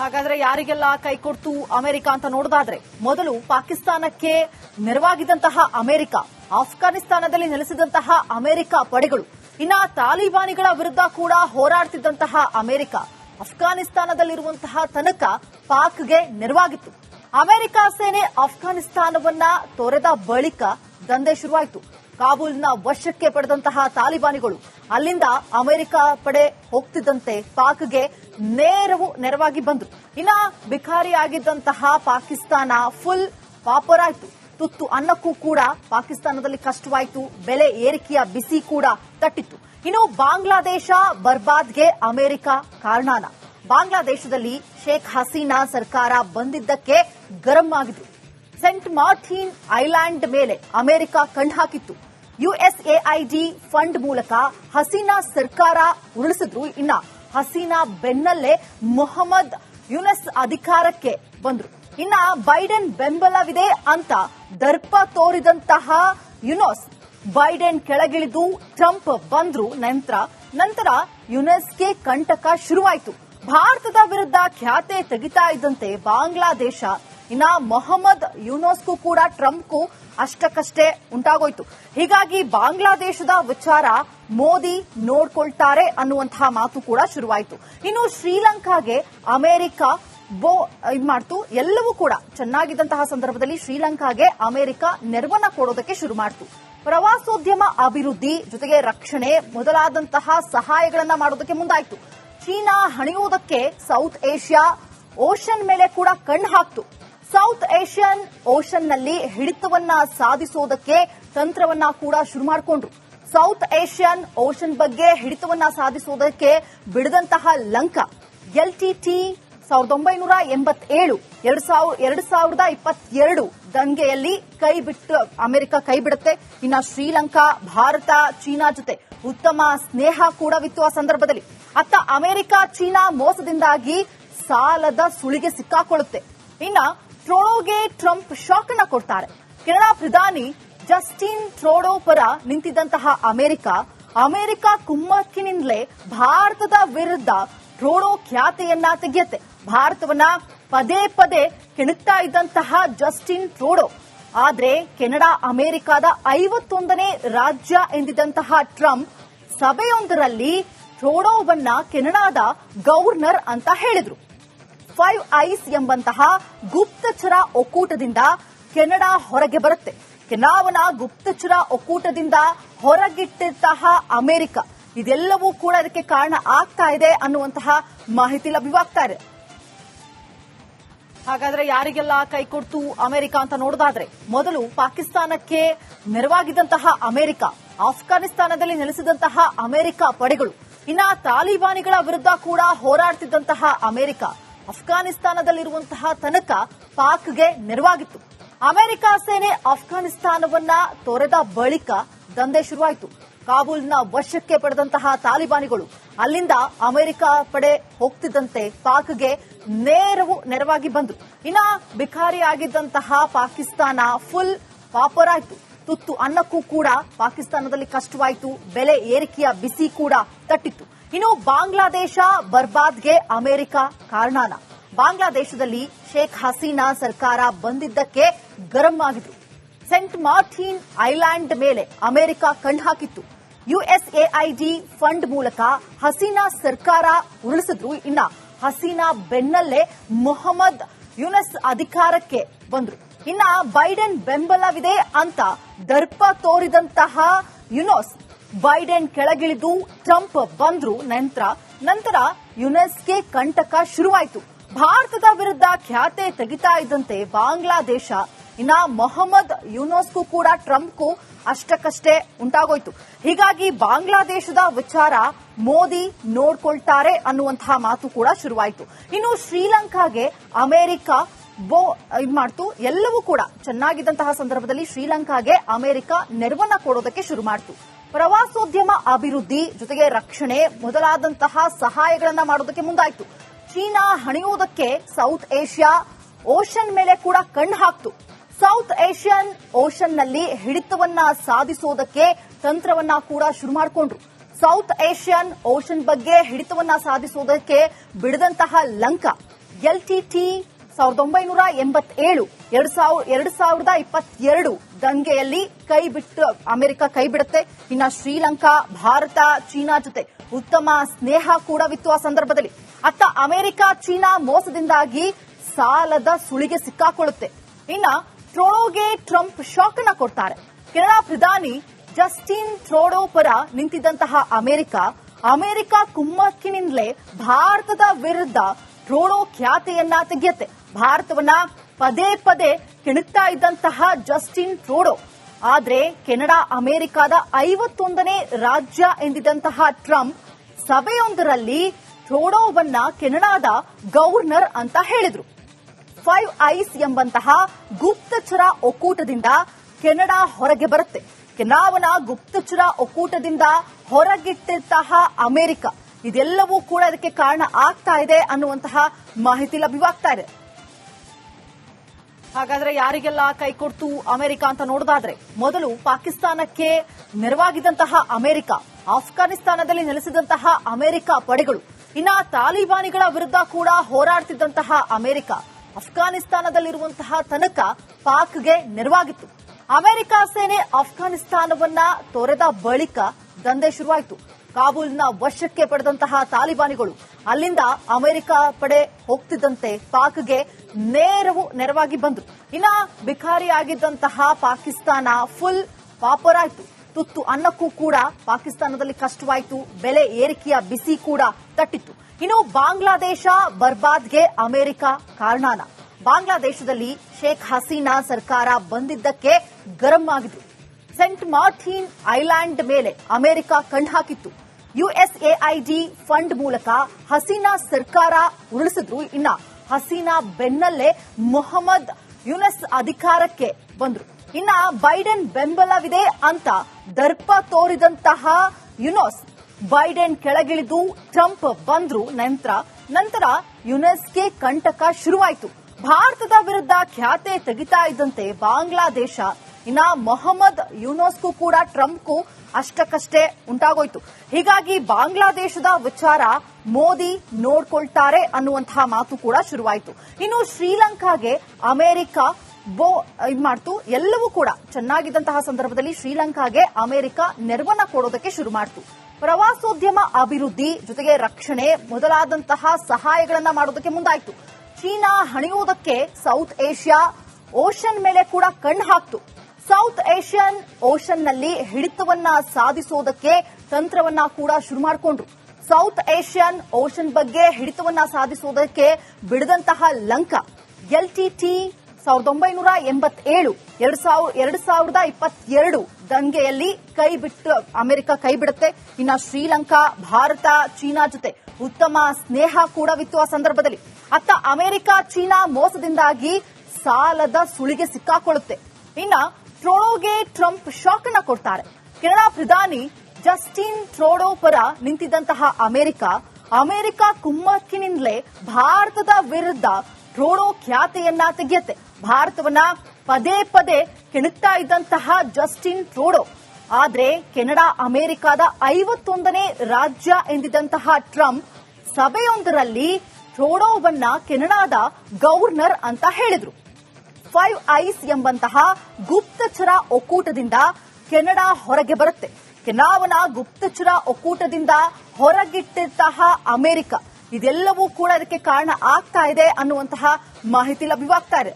ಹಾಗಾದ್ರೆ ಯಾರಿಗೆಲ್ಲ ಕೈ ಕೊಡ್ತು ಅಮೆರಿಕ ಅಂತ ನೋಡೋದಾದ್ರೆ, ಮೊದಲು ಪಾಕಿಸ್ತಾನಕ್ಕೆ ನೆರವಾಗಿದ್ದಂತಹ ಅಮೆರಿಕ, ಆಫ್ಘಾನಿಸ್ತಾನದಲ್ಲಿ ನೆಲೆಸಿದಂತಹ ಅಮೆರಿಕ ಪಡೆಗಳು, ಇನ್ನ ತಾಲಿಬಾನಿಗಳ ವಿರುದ್ಧ ಕೂಡ ಹೋರಾಡ್ತಿದ್ದಂತಹ ಅಮೆರಿಕ ಅಫ್ಘಾನಿಸ್ತಾನದಲ್ಲಿರುವಂತಹ ತನಕ ಪಾಕ್ಗೆ ನೆರವಾಗಿತ್ತು. ಅಮೆರಿಕ ಸೇನೆ ಅಫ್ಘಾನಿಸ್ತಾನವನ್ನ ತೊರೆದ ಬಳಿಕ ದಂಧೆ ಶುರುವಾಯಿತು. ಕಾಬೂಲ್ನ ವಶಕ್ಕೆ ಪಡೆದಂತಹ ತಾಲಿಬಾನಿಗಳು ಅಲ್ಲಿಂದ ಅಮೆರಿಕ ಪಡೆ ಹೋಗ್ತಿದ್ದಂತೆ ಪಾಕ್ಗೆ ನೇರವು ನೆರವಾಗಿ ಬಂದ್ರು ಇನ್ನ ಬಿಖಾರಿಯಾಗಿದ್ದಂತಹ ಪಾಕಿಸ್ತಾನ ಫುಲ್ ಪಾಪರಾಯ್ತು. ತುತ್ತು ಅನ್ನಕ್ಕೂ ಕೂಡ ಪಾಕಿಸ್ತಾನದಲ್ಲಿ ಕಷ್ಟವಾಯಿತು. ಬೆಲೆ ಏರಿಕೆಯ ಬಿಸಿ ಕೂಡ ತಟ್ಟಿತ್ತು. ಇನ್ನು ಬಾಂಗ್ಲಾದೇಶ ಬರ್ಬಾದ್ಗೆ ಅಮೆರಿಕ ಕಾರಣನ. ಬಾಂಗ್ಲಾದೇಶದಲ್ಲಿ ಶೇಖ್ ಹಸೀನಾ ಸರ್ಕಾರ ಬಂದಿದ್ದಕ್ಕೆ ಗರಂ ಆಗಿದ್ರು ಸೆಂಟ್ ಮಾರ್ಟಿನ್ ಐಲ್ಯಾಂಡ್ ಮೇಲೆ ಅಮೆರಿಕ ಕಣ್ಹಾಕಿತ್ತು ಯುಎಸ್ಎಐಡಿ ಫಂಡ್ ಮೂಲಕ ಹಸೀನಾ ಸರ್ಕಾರ ಉರುಳಿಸಿದ್ರು. ಇನ್ನ ಹಸೀನಾ ಬೆನ್ನಲ್ಲೇ ಮೊಹಮ್ಮದ್ ಯುನಸ್ ಅಧಿಕಾರಕ್ಕೆ ಬಂದ್ರು. ಇನ್ನ ಬೈಡೆನ್ ಬೆಂಬಲವಿದೆ ಅಂತ ದರ್ಪ ತೋರಿದಂತಹ ಯುನೋಸ್ ಬೈಡೆನ್ ಕೆಳಗಿಳಿದು ಟ್ರಂಪ್ ಬಂದ್ರು ನಂತರ. ನಂತರ ಯುನೆಸ್ಗೆ ಕಂಟಕ ಶುರುವಾಯಿತು. ಭಾರತದ ವಿರುದ್ಧ ಖ್ಯಾತೆ ತೆಗಿತಾ ಇದ್ದಂತೆ ಬಾಂಗ್ಲಾದೇಶ ಇನ್ನ ಮೊಹಮ್ಮದ್ ಯುನೋಸ್ಗೂ ಕೂಡ ಟ್ರಂಪ್ಗೂ ಅಷ್ಟಕ್ಕಷ್ಟೇ ಉಂಟಾಗೋಯ್ತು. ಹೀಗಾಗಿ ಬಾಂಗ್ಲಾದೇಶದ ವಿಚಾರ ಮೋದಿ ನೋಡ್ಕೊಳ್ತಾರೆ ಅನ್ನುವಂತಹ ಮಾತು ಕೂಡ ಶುರುವಾಯಿತು. ಇನ್ನು ಶ್ರೀಲಂಕಾಗೆ ಅಮೆರಿಕ ಬೋ, ಇದ್ ಮಾಡ್ತು. ಎಲ್ಲವೂ ಕೂಡ ಚೆನ್ನಾಗಿದ್ದಂತಹ ಸಂದರ್ಭದಲ್ಲಿ ಶ್ರೀಲಂಕಾಗೆ ಅಮೆರಿಕ ನೆರವನ್ನ ಕೊಡೋದಕ್ಕೆ ಶುರು ಮಾಡ್ತು. ಪ್ರವಾಸೋದ್ಯಮ ಅಭಿವೃದ್ಧಿ ಜೊತೆಗೆ ರಕ್ಷಣೆ ಮೊದಲಾದಂತಹ ಸಹಾಯಗಳನ್ನ ಮಾಡೋದಕ್ಕೆ ಮುಂದಾಯ್ತು. ಚೀನಾ ಹಣಿಯುವುದಕ್ಕೆ ಸೌತ್ ಏಷ್ಯಾ ಓಷನ್ ಮೇಲೆ ಕೂಡ ಕಣ್ಣು ಹಾಕ್ತು. ಸೌತ್ ಏಷ್ಯನ್ ಓಷನ್ನಲ್ಲಿ ಹಿಡಿತವನ್ನ ಸಾಧಿಸೋದಕ್ಕೆ ತಂತ್ರವನ್ನ ಕೂಡ ಶುರು ಮಾಡಿಕೊಂಡ್ರು. ಸೌತ್ ಏಷ್ಯನ್ ಓಷನ್ ಬಗ್ಗೆ ಹಿಡಿತವನ್ನ ಸಾಧಿಸೋದಕ್ಕೆ ಬಿಡದಂತಹ ಲಂಕಾ ಎಲ್ಟಿಟಿ ಸಾವಿರದ ಒಂಬೈನೂರ ಎಂಬತ್ತೇಳು, ಎರಡು ಎರಡು ಸಾವಿರದ ಇಪ್ಪತ್ತೆರಡು ದಂಗೆಯಲ್ಲಿ ಕೈ ಬಿಟ್ಟು, ಅಮೆರಿಕ ಕೈ ಬಿಡುತ್ತೆ. ಇನ್ನು ಶ್ರೀಲಂಕಾ, ಭಾರತ, ಚೀನಾ ಜೊತೆ ಉತ್ತಮ ಸ್ನೇಹ ಕೂಡವಿತ್ತು ಆ ಸಂದರ್ಭದಲ್ಲಿ. ಅತ್ತ ಅಮೆರಿಕ, ಚೀನಾ ಮೋಸದಿಂದಾಗಿ ಸಾಲದ ಸುಳಿಗೆ ಸಿಕ್ಕಾಕೊಳ್ಳುತ್ತೆ. ಇನ್ನ ಟ್ರೋಡೋಗೆ ಟ್ರಂಪ್ ಶಾಕ್ ಅನ್ನ ಕೊಡ್ತಾರೆ. ಕೆನಡಾ ಪ್ರಧಾನಿ ಜಸ್ಟಿನ್ ಟ್ರೋಡೋ ಪರ ನಿಂತಿದ್ದಂತಹ ಅಮೆರಿಕ ಅಮೆರಿಕ ಕುಮ್ಮಕ್ಕಿನಿಂದಲೇ ಭಾರತದ ವಿರುದ್ಧ ಟ್ರೋಡೋ ಖ್ಯಾತಿಯನ್ನ ತೆಗೆಯುತ್ತೆ. ಭಾರತವನ್ನ ಪದೇ ಪದೇ ಕೆಣಕ್ತಾ ಇದ್ದಂತಹ ಜಸ್ಟಿನ್ ಟ್ರೋಡೋ ಆದ್ರೆ ಕೆನಡಾ ಅಮೆರಿಕದ ಐವತ್ತೊಂದನೇ ರಾಜ್ಯ ಎಂದಿದ್ದಂತಹ ಟ್ರಂಪ್ ಸಭೆಯೊಂದರಲ್ಲಿ ಟ್ರೋಡೋವನ್ನ ಕೆನಡಾದ ಗವರ್ನರ್ ಅಂತ ಹೇಳಿದ್ರು. ಫೈವ್ ಐಸ್ ಎಂಬಂತಹ ಗುಪ್ತಚರ ಒಕ್ಕೂಟದಿಂದ ಕೆನಡಾ ಹೊರಗೆ ಬರುತ್ತೆ. ಕೆನಾವನ ಗುಪ್ತಚರ ಒಕ್ಕೂಟದಿಂದ ಹೊರಗಿಟ್ಟಂತಹ ಅಮೆರಿಕ. ಇದೆಲ್ಲವೂ ಕೂಡ ಇದಕ್ಕೆ ಕಾರಣ ಆಗ್ತಾ ಇದೆ ಅನ್ನುವಂತಹ ಮಾಹಿತಿ ಲಭ್ಯವಾಗ್ತಾ ಇದೆ. ಹಾಗಾದ್ರೆ ಯಾರಿಗೆಲ್ಲ ಕೈ ಕೊಡ್ತು ಅಮೆರಿಕ ಅಂತ ನೋಡೋದಾದ್ರೆ, ಮೊದಲು ಪಾಕಿಸ್ತಾನಕ್ಕೆ ನೆರವಾಗಿದ್ದಂತಹ ಅಮೆರಿಕ, ಆಫ್ಘಾನಿಸ್ತಾನದಲ್ಲಿ ನೆಲೆಸಿದಂತಹ ಅಮೆರಿಕ ಪಡೆಗಳು. ಇನ್ನ ತಾಲಿಬಾನಿಗಳ ವಿರುದ್ಧ ಕೂಡ ಹೋರಾಡ್ತಿದ್ದಂತಹ ಅಮೆರಿಕ. ಅಫ್ಘಾನಿಸ್ತಾನದಲ್ಲಿರುವಂತಹ ತನಕ ಪಾಕ್ಗೆ ನೆರವಾಗಿತ್ತು. ಅಮೆರಿಕ ಸೇನೆ ಅಫ್ಘಾನಿಸ್ತಾನವನ್ನ ತೊರೆದ ಬಳಿಕ ದಂಧೆ ಶುರುವಾಯಿತು. ಕಾಬೂಲ್ನ ವಶಕ್ಕೆ ಪಡೆದಂತಹ ತಾಲಿಬಾನಿಗಳು ಅಲ್ಲಿಂದ ಅಮೆರಿಕ ಪಡೆ ಹೋಗ್ತಿದ್ದಂತೆ ಪಾಕ್ಗೆ ನೇರವು ನೆರವಾಗಿ ಬಂದ್ರು ಇನ್ನ ಬಿಖಾರಿಯಾಗಿದ್ದಂತಹ ಪಾಕಿಸ್ತಾನ ಫುಲ್ ಪಾಪರಾಯ್ತು ತುತ್ತು ಅನ್ನಕ್ಕೂ ಕೂಡ ಪಾಕಿಸ್ತಾನದಲ್ಲಿ ಕಷ್ಟವಾಯಿತು. ಬೆಲೆ ಏರಿಕೆಯ ಬಿಸಿ ಕೂಡ ತಟ್ಟಿತ್ತು. ಇನ್ನು ಬಾಂಗ್ಲಾದೇಶ ಬರ್ಬಾದ್ಗೆ ಅಮೆರಿಕ ಕಾರಣನ. ಬಾಂಗ್ಲಾದೇಶದಲ್ಲಿ ಶೇಖ್ ಹಸೀನಾ ಸರ್ಕಾರ ಬಂದಿದ್ದಕ್ಕೆ ಗರಂ ಆಗಿದ್ರು ಸೆಂಟ್ ಮಾರ್ಟಿನ್ ಐಲ್ಯಾಂಡ್ ಮೇಲೆ ಅಮೆರಿಕ ಕಣ್ಹಾಕಿತ್ತು ಯುಎಸ್ಎಐಡಿ ಫಂಡ್ ಮೂಲಕ ಹಸೀನಾ ಸರ್ಕಾರ ಉರುಳಿಸಿದ್ರು. ಇನ್ನ ಹಸೀನಾ ಬೆನ್ನಲ್ಲೇ ಮೊಹಮ್ಮದ್ ಯುನಸ್ ಅಧಿಕಾರಕ್ಕೆ ಬಂದ್ರು. ಇನ್ನ ಬೈಡೆನ್ ಬೆಂಬಲವಿದೆ ಅಂತ ದರ್ಪ ತೋರಿದಂತಹ ಯುನೋಸ್ ಬೈಡೆನ್ ಕೆಳಗಿಳಿದು ಟ್ರಂಪ್ ಬಂದ್ರು ನಂತರ ನಂತರ ಯುನೆಸ್ಗೆ ಕಂಟಕ ಶುರುವಾಯಿತು. ಭಾರತದ ವಿರುದ್ಧ ಖ್ಯಾತೆ ತೆಗಿತಾ ಇದ್ದಂತೆ ಬಾಂಗ್ಲಾದೇಶ. ಇನ್ನ ಮೊಹಮ್ಮದ್ ಯುನೋಸ್ಗೂ ಕೂಡ ಟ್ರಂಪ್ಗೂ ಅಷ್ಟಕ್ಕಷ್ಟೇ ಉಂಟಾಗೋಯ್ತು. ಹೀಗಾಗಿ ಬಾಂಗ್ಲಾದೇಶದ ವಿಚಾರ ಮೋದಿ ನೋಡ್ಕೊಳ್ತಾರೆ ಅನ್ನುವಂತಹ ಮಾತು ಕೂಡ ಶುರುವಾಯಿತು. ಇನ್ನು ಶ್ರೀಲಂಕಾಗೆ ಅಮೆರಿಕ ಬೋ, ಇದ್ ಮಾಡ್ತು. ಎಲ್ಲವೂ ಕೂಡ ಚೆನ್ನಾಗಿದ್ದಂತಹ ಸಂದರ್ಭದಲ್ಲಿ ಶ್ರೀಲಂಕಾಗೆ ಅಮೆರಿಕ ನೆರವನ್ನ ಕೊಡೋದಕ್ಕೆ ಶುರು ಮಾಡ್ತು. ಪ್ರವಾಸೋದ್ಯಮ ಅಭಿವೃದ್ಧಿ ಜೊತೆಗೆ ರಕ್ಷಣೆ ಮೊದಲಾದಂತಹ ಸಹಾಯಗಳನ್ನ ಮಾಡೋದಕ್ಕೆ ಮುಂದಾಯಿತು. ಚೀನಾ ಹಣಿಯುವುದಕ್ಕೆ ಸೌತ್ ಏಷ್ಯಾ ಓಷನ್ ಮೇಲೆ ಕೂಡ ಕಣ್ಣು ಹಾಕ್ತು. ಸೌತ್ ಏಷ್ಯನ್ ಓಷನ್ನಲ್ಲಿ ಹಿಡಿತವನ್ನ ಸಾಧಿಸೋದಕ್ಕೆ ತಂತ್ರವನ್ನ ಕೂಡ ಶುರು ಮಾಡಿಕೊಂಡ್ರು. ಸೌತ್ ಏಷ್ಯನ್ ಓಷನ್ ಬಗ್ಗೆ ಹಿಡಿತವನ್ನ ಸಾಧಿಸೋದಕ್ಕೆ ಬಿಡದಂತಹ ಲಂಕಾ ಎಲ್ಟಿಟಿ ಸಾವಿರದ ಒಂಬೈನೂರ ಎಂಬತ್ತೇಳು, ಎರಡು ಸಾವಿರ ಎರಡು ಸಾವಿರದ ಇಪ್ಪತ್ತೆರಡು ದಂಗೆಯಲ್ಲಿ ಕೈ ಬಿಟ್ಟು ಅಮೆರಿಕ ಕೈ ಬಿಡುತ್ತೆ. ಇನ್ನ ಶ್ರೀಲಂಕಾ, ಭಾರತ, ಚೀನಾ ಜೊತೆ ಉತ್ತಮ ಸ್ನೇಹ ಕೂಡವಿತ್ತು ಆ ಸಂದರ್ಭದಲ್ಲಿ. ಅತ್ತ ಅಮೆರಿಕ, ಚೀನಾ ಮೋಸದಿಂದಾಗಿ ಸಾಲದ ಸುಳಿಗೆ ಸಿಕ್ಕಾಕೊಳ್ಳುತ್ತೆ. ಇನ್ನ ಟ್ರೋಡೋಗೆ ಟ್ರಂಪ್ ಶಾಕ್ ಅನ್ನ ಕೊಡ್ತಾರೆ. ಕೆನಡಾ ಪ್ರಧಾನಿ ಜಸ್ಟಿನ್ ಟ್ರೋಡೋ ಪರ ನಿಂತಿದ್ದಂತಹ ಅಮೆರಿಕ ಅಮೆರಿಕ ಕುಮ್ಮಕ್ಕಿನಿಂದಲೇ ಭಾರತದ ವಿರುದ್ಧ ಟ್ರೋಡೋ ಖ್ಯಾತಿಯನ್ನ ತೆಗೆಯುತ್ತೆ. ಭಾರತವನ್ನ ಪದೇ ಪದೇ ಕೆಣಕ್ತಾ ಇದ್ದಂತಹ ಜಸ್ಟಿನ್ ಟ್ರೋಡೋ. ಆದ್ರೆ ಕೆನಡಾ, ಅಮೆರಿಕದ ಐವತ್ತೊಂದನೇ ರಾಜ್ಯ ಎಂದಿದ್ದಂತಹ ಟ್ರಂಪ್ ಸಭೆಯೊಂದರಲ್ಲಿ ಟ್ರೋಡೋವನ್ನ ಕೆನಡಾದ ಗವರ್ನರ್ ಅಂತ ಹೇಳಿದ್ರು. ಫೈವ್ ಐಸ್ ಎಂಬಂತಹ ಗುಪ್ತಚರ ಒಕ್ಕೂಟದಿಂದ ಕೆನಡಾ ಹೊರಗೆ ಬರುತ್ತೆ. ಕೆನಡಾವನ ಗುಪ್ತಚರ ಒಕ್ಕೂಟದಿಂದ ಹೊರಗಿಟ್ಟಂತಹ ಅಮೆರಿಕ. ಇದೆಲ್ಲವೂ ಕೂಡ ಇದಕ್ಕೆ ಕಾರಣ ಆಗ್ತಾ ಇದೆ ಅನ್ನುವಂತಹ ಮಾಹಿತಿ ಲಭ್ಯವಾಗ್ತಾ ಇದೆ. ಹಾಗಾದ್ರೆ ಯಾರಿಗೆಲ್ಲ ಕೈ ಕೊಡ್ತು ಅಮೆರಿಕ ಅಂತ ನೋಡೋದಾದ್ರೆ, ಮೊದಲು ಪಾಕಿಸ್ತಾನಕ್ಕೆ ನೆರವಾಗಿದ್ದಂತಹ ಅಮೆರಿಕ, ಆಫ್ಘಾನಿಸ್ತಾನದಲ್ಲಿ ನೆಲೆಸಿದಂತಹ ಅಮೆರಿಕ ಪಡೆಗಳು, ಇನ್ನ ತಾಲಿಬಾನಿಗಳ ವಿರುದ್ಧ ಕೂಡ ಹೋರಾಡ್ತಿದ್ದಂತಹ ಅಮೆರಿಕ ಅಫ್ಘಾನಿಸ್ತಾನದಲ್ಲಿರುವಂತಹ ತನಕ ಪಾಕ್ಗೆ ನೆರವಾಗಿತ್ತು. ಅಮೆರಿಕ ಸೇನೆ ಅಫ್ಘಾನಿಸ್ತಾನವನ್ನ ತೊರೆದ ಬಳಿಕ ದಂಧೆ ಶುರುವಾಯಿತು. ಕಾಬೂಲ್ನ ವಶಕ್ಕೆ ಪಡೆದಂತಹ ತಾಲಿಬಾನಿಗಳು ಅಲ್ಲಿಂದ ಅಮೆರಿಕ ಪಡೆ ಹೋಗ್ತಿದ್ದಂತೆ ಪಾಕ್ಗೆ ನೇರವು ನೆರವಾಗಿ ಬಂದ್ರು ಇನ್ನ ಬಿಖಾರಿಯಾಗಿದ್ದಂತಹ ಪಾಕಿಸ್ತಾನ ಫುಲ್ ಪಾಪರ್ ಆಯ್ತು ತುತ್ತು ಅನ್ನಕ್ಕೂ ಕೂಡ ಪಾಕಿಸ್ತಾನದಲ್ಲಿ ಕಷ್ಟವಾಯಿತು. ಬೆಲೆ ಏರಿಕೆಯ ಬಿಸಿ ಕೂಡ ತಟ್ಟಿತ್ತು. ಇನ್ನು ಬಾಂಗ್ಲಾದೇಶ ಬರ್ಬಾದ್ಗೆ ಅಮೆರಿಕ ಕಾರಣಾನ. ಬಾಂಗ್ಲಾದೇಶದಲ್ಲಿ ಶೇಖ್ ಹಸೀನಾ ಸರ್ಕಾರ ಬಂದಿದ್ದಕ್ಕೆ ಗರಂ ಆಗಿದ್ರು ಸೆಂಟ್ ಮಾರ್ಟಿನ್ ಐಲ್ಯಾಂಡ್ ಮೇಲೆ ಅಮೆರಿಕ ಕಣ್ಹಾಕಿತ್ತು ಯುಎಸ್ಎಐಡಿ ಫಂಡ್ ಮೂಲಕ ಹಸೀನಾ ಸರ್ಕಾರ ಉರುಳಿಸಿದ್ರು. ಇನ್ನ ಹಸೀನಾ ಬೆನ್ನಲ್ಲೇ ಮೊಹಮ್ಮದ್ ಯುನಸ್ ಅಧಿಕಾರಕ್ಕೆ ಬಂದ್ರು. ಇನ್ನ ಬೈಡೆನ್ ಬೆಂಬಲವಿದೆ ಅಂತ ದರ್ಪ ತೋರಿದಂತಹ ಯುನೋಸ್ ಬೈಡೆನ್ ಕೆಳಗಿಳಿದು ಟ್ರಂಪ್ ಬಂದ್ರು. ನಂತರ ನಂತರ ಯುನೆಸ್ಗೆ ಕಂಟಕ ಶುರುವಾಯಿತು. ಭಾರತದ ವಿರುದ್ಧ ಖ್ಯಾತೆ ತೆಗಿತಾ ಇದ್ದಂತೆ ಬಾಂಗ್ಲಾದೇಶ ಇನ್ನ ಮೊಹಮ್ಮದ್ ಯುನೋಸ್ಗೂ ಕೂಡ ಟ್ರಂಪ್ಗೂ ಅಷ್ಟಕ್ಕಷ್ಟೇ ಉಂಟಾಗೋಯ್ತು. ಹೀಗಾಗಿ ಬಾಂಗ್ಲಾದೇಶದ ವಿಚಾರ ಮೋದಿ ನೋಡ್ಕೊಳ್ತಾರೆ ಅನ್ನುವಂತಹ ಮಾತು ಕೂಡ ಶುರುವಾಯಿತು. ಇನ್ನು ಶ್ರೀಲಂಕಾಗೆ ಅಮೆರಿಕ ಬೋ, ಇದ್ ಮಾಡ್ತು. ಎಲ್ಲವೂ ಕೂಡ ಚೆನ್ನಾಗಿದ್ದಂತಹ ಸಂದರ್ಭದಲ್ಲಿ ಶ್ರೀಲಂಕಾಗೆ ಅಮೆರಿಕ ನೆರವನ್ನ ಕೊಡೋದಕ್ಕೆ ಶುರು ಮಾಡ್ತು. ಪ್ರವಾಸೋದ್ಯಮ ಅಭಿವೃದ್ಧಿ ಜೊತೆಗೆ ರಕ್ಷಣೆ ಮೊದಲಾದಂತಹ ಸಹಾಯಗಳನ್ನ ಮಾಡೋದಕ್ಕೆ ಮುಂದಾಯ್ತು. ಚೀನಾ ಹಣಿಯುವುದಕ್ಕೆ ಸೌತ್ ಏಷ್ಯಾ ಓಷನ್ ಮೇಲೆ ಕೂಡ ಕಣ್ಣು ಹಾಕ್ತು. ಸೌತ್ ಏಷ್ಯನ್ ಓಷನ್ನಲ್ಲಿ ಹಿಡಿತವನ್ನ ಸಾಧಿಸೋದಕ್ಕೆ ತಂತ್ರವನ್ನ ಕೂಡ ಶುರು ಮಾಡಿಕೊಂಡ್ರು. ಸೌತ್ ಏಷ್ಯನ್ ಓಷನ್ ಬಗ್ಗೆ ಹಿಡಿತವನ್ನ ಸಾಧಿಸೋದಕ್ಕೆ ಬಿಡದಂತಹ ಲಂಕಾ ಎಲ್ಟಿಟಿ ಸಾವಿರದ ಒಂಬೈನೂರ ಎಂಬತ್ತೇಳು, ಎರಡು ಸಾವಿರ, ಎರಡು ಸಾವಿರದ ಇಪ್ಪತ್ತೆರಡು ದಂಗೆಯಲ್ಲಿ ಕೈ ಬಿಟ್ಟು, ಅಮೆರಿಕ ಕೈ ಬಿಡುತ್ತೆ. ಇನ್ನ ಶ್ರೀಲಂಕಾ, ಭಾರತ, ಚೀನಾ ಜೊತೆ ಉತ್ತಮ ಸ್ನೇಹ ಕೂಡವಿತ್ತು ಆ ಸಂದರ್ಭದಲ್ಲಿ. ಅತ್ತ ಅಮೆರಿಕ, ಚೀನಾ ಮೋಸದಿಂದಾಗಿ ಸಾಲದ ಸುಳಿಗೆ ಸಿಕ್ಕಾಕೊಳ್ಳುತ್ತೆ. ಇನ್ನ ಟ್ರೋಡೋಗೆ ಟ್ರಂಪ್ ಶಾಕ್ ಕೊಡ್ತಾರೆ. ಕೆನಡಾ ಪ್ರಧಾನಿ ಜಸ್ಟಿನ್ ಟ್ರೋಡೋ ಪರ ನಿಂತಿದ್ದಂತಹ ಅಮೆರಿಕ ಅಮೆರಿಕ ಕುಮ್ಮಕ್ಕಿನಿಂದಲೇ ಭಾರತದ ವಿರುದ್ಧ ಟ್ರೋಡೋ ಖ್ಯಾತಿಯನ್ನ ತೆಗೆಯುತ್ತೆ. ಭಾರತವನ್ನ ಪದೇ ಪದೇ ಕೆಣಕ್ತಾ ಇದ್ದಂತಹ ಜಸ್ಟಿನ್ ಟ್ರೋಡೋ ಆದ್ರೆ ಕೆನಡಾ ಅಮೆರಿಕದ ಐವತ್ತೊಂದನೇ ರಾಜ್ಯ ಎಂದಿದ್ದಂತಹ ಟ್ರಂಪ್ ಸಭೆಯೊಂದರಲ್ಲಿ ಟ್ರೋಡೋವನ್ನ ಕೆನಡಾದ ಗವರ್ನರ್ ಅಂತ ಹೇಳಿದ್ರು. ಫೈವ್ ಐಸ್ ಎಂಬಂತಹ ಗುಪ್ತಚರ ಒಕ್ಕೂಟದಿಂದ ಕೆನಡಾ ಹೊರಗೆ ಬರುತ್ತೆ. ಕೆನಾವನ ಗುಪ್ತಚರ ಒಕ್ಕೂಟದಿಂದ ಹೊರಗಿಟ್ಟಂತಹ ಅಮೆರಿಕ. ಇದೆಲ್ಲವೂ ಕೂಡ ಇದಕ್ಕೆ ಕಾರಣ ಆಗ್ತಾ ಇದೆ ಅನ್ನುವಂತಹ ಮಾಹಿತಿ ಲಭ್ಯವಾಗ್ತಾ ಇದೆ.